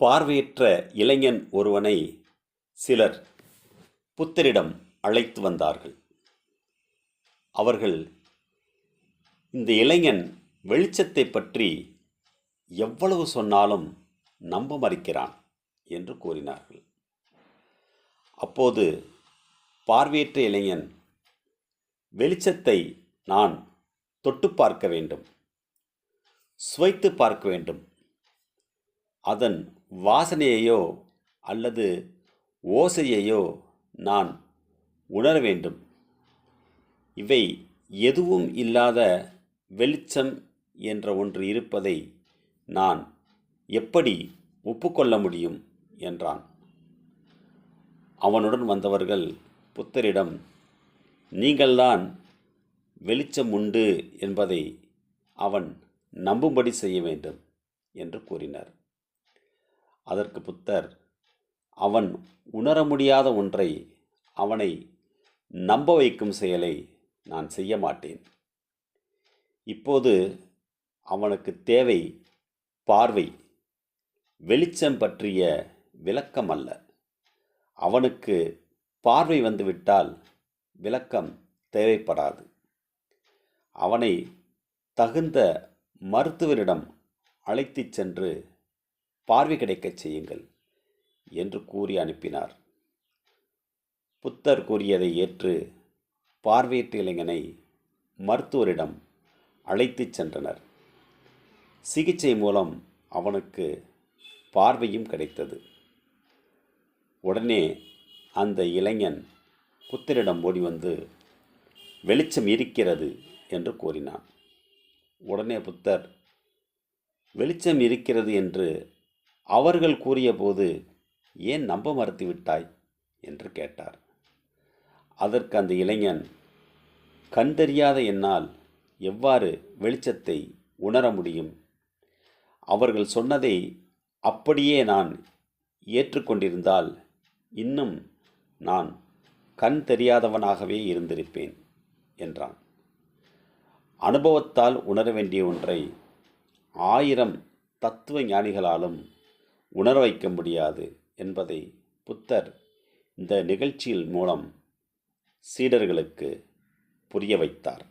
பார்வையற்ற இளைஞன் ஒருவனை சிலர் புத்தரிடம் அழைத்து வந்தார்கள். அவர்கள் இந்த இளைஞன் வெளிச்சத்தை பற்றி எவ்வளவு சொன்னாலும் நம்ப மறுக்கிறான் என்று கூறினார்கள். அப்போது பார்வையற்ற இளைஞன் வெளிச்சத்தை நான் தொட்டு பார்க்க வேண்டும் சுவைத்து பார்க்க வேண்டும். அதன் வாசனையையோ அல்லது ஓசையையோ நான் உணர வேண்டும். இவை எதுவும் இல்லாத வெளிச்சம் என்ற ஒன்று இருப்பதை நான் எப்படி ஒப்புக்கொள்ள முடியும்? என்றான். அவனுடன் வந்தவர்கள் புத்தரிடம் நீங்கள்தான் வெளிச்சம் உண்டு என்பதை அவன் நம்பும்படி செய்ய வேண்டும் என்று கூறினார். அதற்கு புத்தர் அவன் உணர முடியாத ஒன்றை அவனை நம்ப வைக்கும் செயலை நான் செய்ய மாட்டேன். இப்போது அவனுக்கு தேவை பார்வை. வெளிச்சம் பற்றிய விளக்கம் அல்ல. அவனுக்கு பார்வை வந்துவிட்டால் விளக்கம் தேவைப்படாது. அவனை தகுந்த மருத்துவரிடம் அழைத்துச் சென்று பார்வை கிடைக்கச் செய்யுங்கள் என்று கூறி அனுப்பினார். புத்தர் கூறியதை ஏற்று பார்வையற்ற இளைஞனை மருத்துவரிடம் அழைத்துச் சென்றனர். சிகிச்சை மூலம் அவனுக்கு பார்வையும் கிடைத்தது. உடனே அந்த இளைஞன் புத்தரிடம் ஓடி வந்து வெளிச்சம் இருக்கிறது என்று கூறினான். உடனே புத்தர் வெளிச்சம் இருக்கிறது என்று அவர்கள் கூறியபோது ஏன் நம்ப மறுத்து விட்டாய் என்று கேட்டார். அதற்கு அந்த இளைஞன் கண் தெரியாத என்னால் எவ்வாறு வெளிச்சத்தை உணர முடியும்? அவர்கள் சொன்னதை அப்படியே நான் ஏற்றுக்கொண்டிருந்தால் இன்னும் நான் கண் தெரியாதவனாகவே இருந்திருப்பேன் என்றான். அனுபவத்தால் உணர வேண்டிய ஒன்றை ஆயிரம் தத்துவ ஞானிகளாலும் உணர வைக்க முடியாது என்பதை புத்தர் இந்த நிகழ்ச்சியில் மூலம் சீடர்களுக்கு புரிய வைத்தார்.